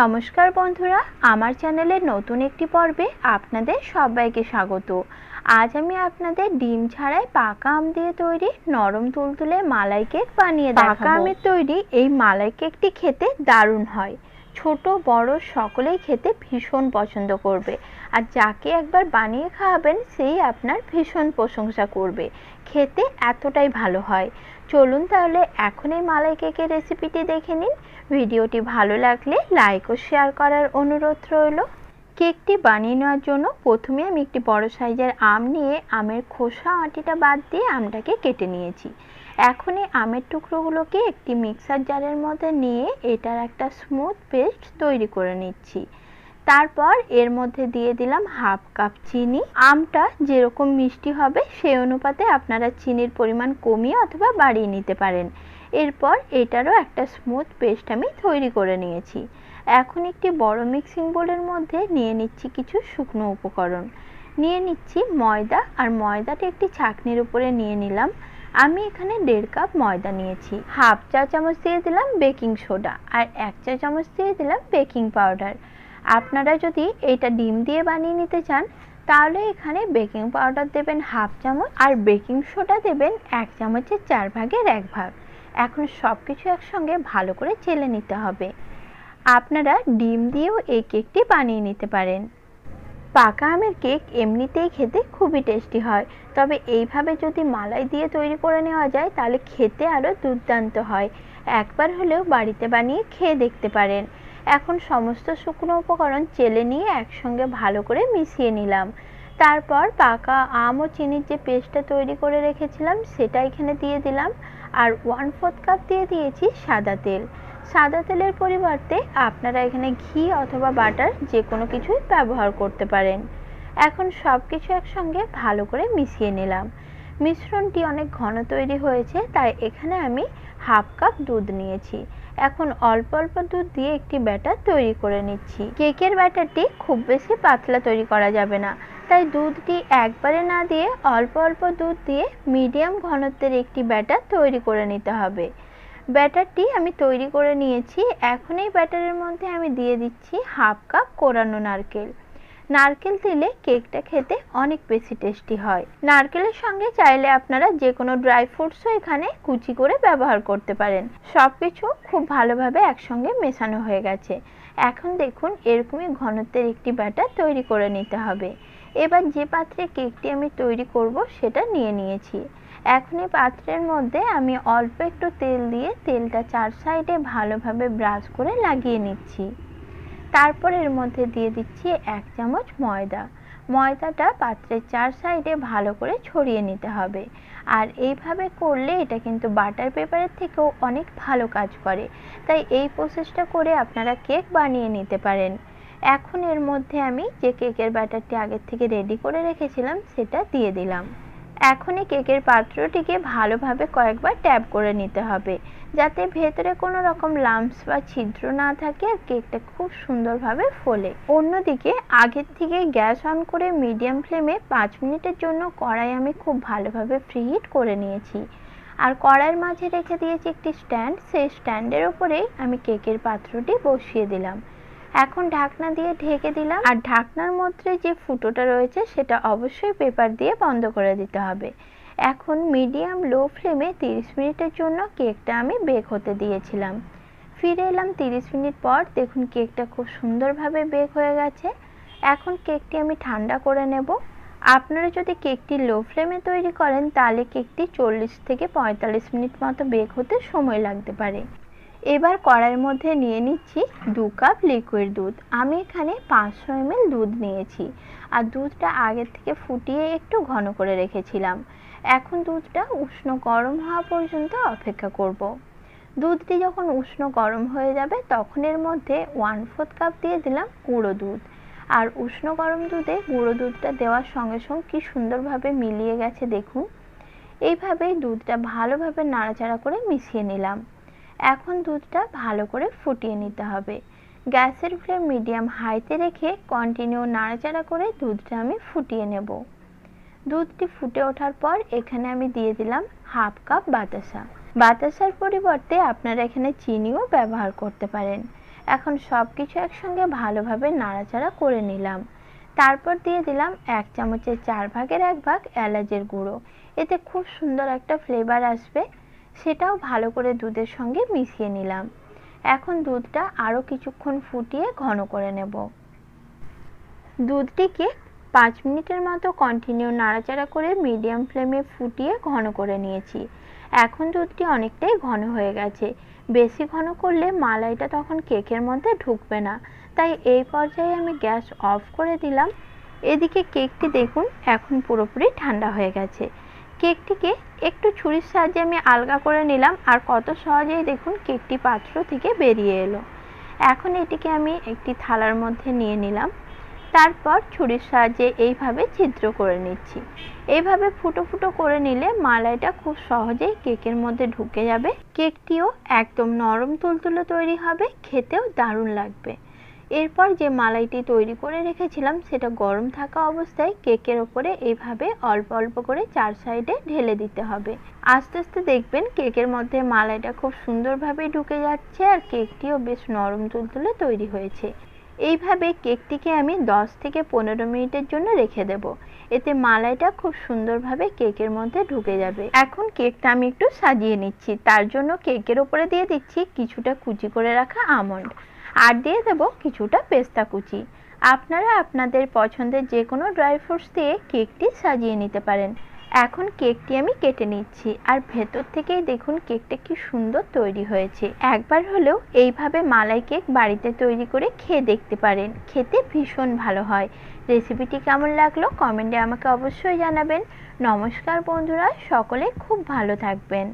নমস্কার বন্ধুরা আমার চ্যানেলে নতুন একটি পর্বে আপনাদের সবাইকে স্বাগত। আজ আমি আপনাদের ডিম ছাড়াই পাকা আম দিয়ে তৈরি নরম তুলতুলে মালাই কেক বানিয়ে পাকা আমের তৈরি এই মালাই কেকটি খেতে দারুণ হয়। ছোট, বড় সকলেই খেতে ভীষণ পছন্দ করবে। আর যাকে একবার বানিয়ে খাওয়াবেন, সেই আপনার ভীষণ প্রশংসা করবে। খেতে এতটাই ভালো হয়। চলুন তাহলে এখন এই মালাই কেকের রেসিপিটি দেখে নিন। ভিডিওটি ভালো লাগলে লাইক ও শেয়ার করার অনুরোধ রইল। কেকটি বানিয়ে নেওয়ার জন্য প্রথমে আমি একটি বড় সাইজের আম নিয়ে আমের খোসা আঁটিটা বাদ দিয়ে আমটাকে কেটে নিয়েছি। এখন এই আমের টুকরোগুলোকে একটি মিক্সার জারের মধ্যে নিয়ে এটার একটা স্মুথ পেস্ট তৈরি করে নিচ্ছি। তারপর এর মধ্যে দিয়ে দিলাম হাফ কাপ চিনি। আমটা যেরকম মিষ্টি হবে সেই অনুপাতে আপনারা চিনির পরিমাণ কমিয়ে অথবা বাড়িয়ে নিতে পারেন। এরপর এটারও একটা স্মুথ পেস্ট আমি তৈরি করে নিয়েছি। এখন একটি বড় মিক্সিং বোলের মধ্যে নিয়ে নিচ্ছি কিছু শুকনো উপকরণ। নিয়ে নিচ্ছি ময়দা, আর ময়দাটা একটি ছাকনির উপরে নিয়ে নিলাম। আমি এখানে দেড় কাপ ময়দা নিয়েছি। হাফ চা চামচ দিয়ে দিলাম বেকিং সোডা, আর এক চা চামচ দিয়ে দিলাম বেকিং পাউডার। আপনারা যদি এটা ডিম দিয়ে বানিয়ে নিতে চান, তাহলে এখানে বেকিং পাউডার দেবেন হাফ চামচ, আর বেকিং সোডা দেবেন এক চামচের চার ভাগের এক ভাগ। এখন সব কিছু একসঙ্গে ভালো করে চেলে নিতে হবে। আপনারা ডিম দিয়েও এই কেকটি বানিয়ে নিতে পারেন। পাকা আমের কেক এমনিতেই খেতে খুবই টেস্টি হয়, তবে এইভাবে যদি মালাই দিয়ে তৈরি করে নেওয়া যায়, তাহলে খেতে আরও দুর্দান্ত হয়। একবার হলেও বাড়িতে বানিয়ে খেয়ে দেখতে পারেন। এখন সমস্ত শুকনো উপকরণ চেলে নিয়ে একসঙ্গে ভালো করে মিশিয়ে নিলাম। তারপর পাকা আম ও চিনির যে পেস্টটা তৈরি করে রেখেছিলাম সেটা এখানে দিয়ে দিলাম। আর ওয়ান ফোর্থ কাপ দিয়ে দিয়েছি সাদা তেল। সাদা তেলের পরিবর্তে আপনারা এখানে ঘি অথবা বাটার যে কোনো কিছুই ব্যবহার করতে পারেন। এখন সব কিছু একসঙ্গে ভালো করে মিশিয়ে নিলাম। মিশ্রণটি অনেক ঘন তৈরি হয়েছে, তাই এখানে আমি হাফ কাপ দুধ নিয়েছি। এখন অল্প অল্প দুধ দিয়ে একটি ব্যাটার তৈরি করে নিচ্ছি। কেকের ব্যাটারটি খুব বেশি পাতলা তৈরি করা যাবে না, তাই দুধটি একবারে না দিয়ে অল্প অল্প দুধ দিয়ে মিডিয়াম ঘনত্বের একটি ব্যাটার তৈরি করে নিতে হবে। ব্যাটারটি আমি তৈরি করে নিয়েছি। এখন এই ব্যাটারের মধ্যে আমি দিয়ে দিচ্ছি হাফ কাপ কোরানো নারকেল। নারকেল দিলে কেকটা খেতে অনেক বেশি টেস্টি হয়। নারকেলের সঙ্গে চাইলে আপনারা যে কোনো ড্রাই ফ্রুটসও এখানে কুচি করে ব্যবহার করতে পারেন। সব কিছু খুব ভালোভাবে একসঙ্গে মেশানো হয়ে গেছে। এখন দেখুন এরকমই ঘনত্বের একটি ব্যাটার তৈরি করে নিতে হবে। এবার যে পাত্রে কেকটি আমি তৈরি করব সেটা নিয়ে নিয়েছি। এখন এই পাত্রের মধ্যে আমি অল্প একটু তেল দিয়ে তেলটা চার সাইডে ভালোভাবে ব্রাশ করে লাগিয়ে নিচ্ছি। তারপর এর মধ্যে দিয়ে দিচ্ছি এক চামচ ময়দা। ময়দাটা পাত্রের চার সাইডে ভালো করে ছড়িয়ে নিতে হবে। আর এইভাবে করলে এটা কিন্তু বাটার পেপারের থেকেও অনেক ভালো কাজ করে। তাই এই প্রসেসটা করে আপনারা কেক বানিয়ে নিতে পারেন। এখন এর মধ্যে আমি যে কেকের ব্যাটারটি আগের থেকে রেডি করে রেখেছিলাম, সেটা দিয়ে দিলাম। এখন এই কেকের পাত্রটিকে ভালোভাবে কয়েকবার ট্যাপ করে নিতে হবে, যাতে ভেতরে কোনো রকম লাম্পস বা ছিদ্র না থাকে আর কেকটা খুব সুন্দরভাবে ফোলে। অন্যদিকে, আগের থেকে গ্যাস অন করে মিডিয়াম ফ্লেমে পাঁচ মিনিটের জন্য কড়াই আমি খুব ভালোভাবে ফ্রিহিট করে নিয়েছি। আর কড়াইয়ের মাঝে রেখে দিয়েছি একটি স্ট্যান্ড, সেই স্ট্যান্ডের ওপরেই আমি কেকের পাত্রটি বসিয়ে দিলাম। এখন ঢাকনা দিয়ে ঢেকে দিলাম। আর ঢাকনার মধ্যে যে ফুটোটা রয়েছে, সেটা অবশ্যই পেপার দিয়ে বন্ধ করে দিতে হবে। এখন মিডিয়াম লো ফ্লেমে 30 মিনিটের জন্য কেকটা আমি বেক হতে দিয়েছিলাম। ফিরে এলাম 30 মিনিট পর, দেখুন কেকটা খুব সুন্দরভাবে বেক হয়ে গেছে। এখন কেকটি আমি ঠান্ডা করে নেব। আপনারা যদি কেকটি লো ফ্লেমে তৈরি করেন, তাহলে কেকটি চল্লিশ থেকে পঁয়তাল্লিশ মিনিট মতো বেক হতে সময় লাগতে পারে। এবার কড়াইয়ের মধ্যে নিয়ে নিচ্ছি দু কাপ লিকুইড দুধ। আমি এখানে পাঁচশো এমএল দুধ নিয়েছি। আর দুধটা আগের থেকে ফুটিয়ে একটু ঘন করে রেখেছিলাম। এখন দুধটা উষ্ণ গরম হওয়া পর্যন্ত অপেক্ষা করব। দুধটি যখন উষ্ণ গরম হয়ে যাবে, তখন এর মধ্যে ওয়ান ফোর্থ কাপ দিয়ে দিলাম গুঁড়ো দুধ। আর উষ্ণ গরম দুধে গুঁড়ো দুধটা দেওয়ার সঙ্গে সঙ্গে কি সুন্দরভাবে মিলিয়ে গেছে দেখুন। এইভাবেই দুধটা ভালোভাবে নাড়াচাড়া করে মিশিয়ে নিলাম। এখন দুধটা ভালো করে ফুটিয়ে নিতে হবে। গ্যাসের ফ্লেম মিডিয়াম হাইতে রেখে কন্টিনিউ নাড়াচাড়া করে দুধটা আমি ফুটিয়ে নেব। দুধটি ফুটে ওঠার পর এখানে আমি দিয়ে দিলাম হাফ কাপ বাতাসা। বাতাসার পরিবর্তে আপনারা এখানে চিনিও ব্যবহার করতে পারেন। এখন সব কিছু একসঙ্গে ভালোভাবে নাড়াচাড়া করে নিলাম। তারপর দিয়ে দিলাম এক চামচের চার ভাগের এক ভাগ এলাচের গুঁড়ো। এতে খুব সুন্দর একটা ফ্লেভার আসবে। সেটাও ভালো করে দুধের সঙ্গে মিশিয়ে নিলাম। এখন দুধটা আরও কিছুক্ষণ ফুটিয়ে ঘন করে নেব। দুধটিকে পাঁচ মিনিটের মতো কন্টিনিউ নাড়াচাড়া করে মিডিয়াম ফ্লেমে ফুটিয়ে ঘন করে নিয়েছি। এখন দুধটি অনেকটাই ঘন হয়ে গেছে। বেশি ঘন করলে মালাইটা তখন কেকের মধ্যে ঢুকবে না। তাই এই পর্যায়ে আমি গ্যাস অফ করে দিলাম। এদিকে কেকটি দেখুন, এখন পুরোপুরি ঠান্ডা হয়ে গেছে। কেকটিকে একটু ছুরির সাহায্যে আমি আলগা করে নিলাম আর কত সহজেই দেখুন কেকটি পাত্র থেকে বেরিয়ে এলো। এখন এটিকে আমি একটি থালার মধ্যে নিয়ে নিলাম। তারপর ছুরির সাহায্যে এইভাবে ছিদ্র করে নিচ্ছি। এইভাবে ফুটো ফুটো করে নিলে মালাইটা খুব সহজেই কেকের মধ্যে ঢুকে যাবে। কেকটিও একদম নরম তুলতুলে তৈরি হবে, খেতেও দারুণ লাগবে। এরপর যে মালাইটি তৈরি করে রেখেছিলাম, সেটা গরম থাকা অবস্থায় কেকের ওপরে এইভাবে অল্প অল্প করে চার সাইডে ঢেলে দিতে হবে। আস্তে আস্তে দেখবেন কেকের মধ্যে মালাইটা খুব সুন্দরভাবে ঢুকে যাচ্ছে আর কেকটিও বেশ নরম তুলতুলে তৈরি হয়েছে। এইভাবে কেকটিকে আমি 10 থেকে পনেরো মিনিটের জন্য রেখে দেব। এতে মালাইটা খুব সুন্দরভাবে কেকের মধ্যে ঢুকে যাবে। এখন কেকটা আমি একটু সাজিয়ে নিচ্ছি। তার জন্য কেকের ওপরে দিয়ে দিচ্ছি কিছুটা কুচি করে রাখা আমন্ড। আর দিয়ে দেব কিছুটা পেস্তা কুচি। আপনারা আপনাদের পছন্দের যে কোনো ড্রাই ফ্রুটস দিয়ে কেকটি সাজিয়ে নিতে পারেন। এখন কেকটি আমি কেটে নিচ্ছি আর ভেতর থেকেই দেখুন কেকটা কি সুন্দর তৈরি হয়েছে। একবার হলেও এইভাবে মালাই কেক বাড়িতে তৈরি করে খেয়ে দেখতে পারেন। খেতে ভীষণ ভালো হয়। রেসিপিটি কেমন লাগল কমেন্টে আমাকে অবশ্যই জানাবেন। নমস্কার বন্ধুরা, সকলে খুব ভালো থাকবেন।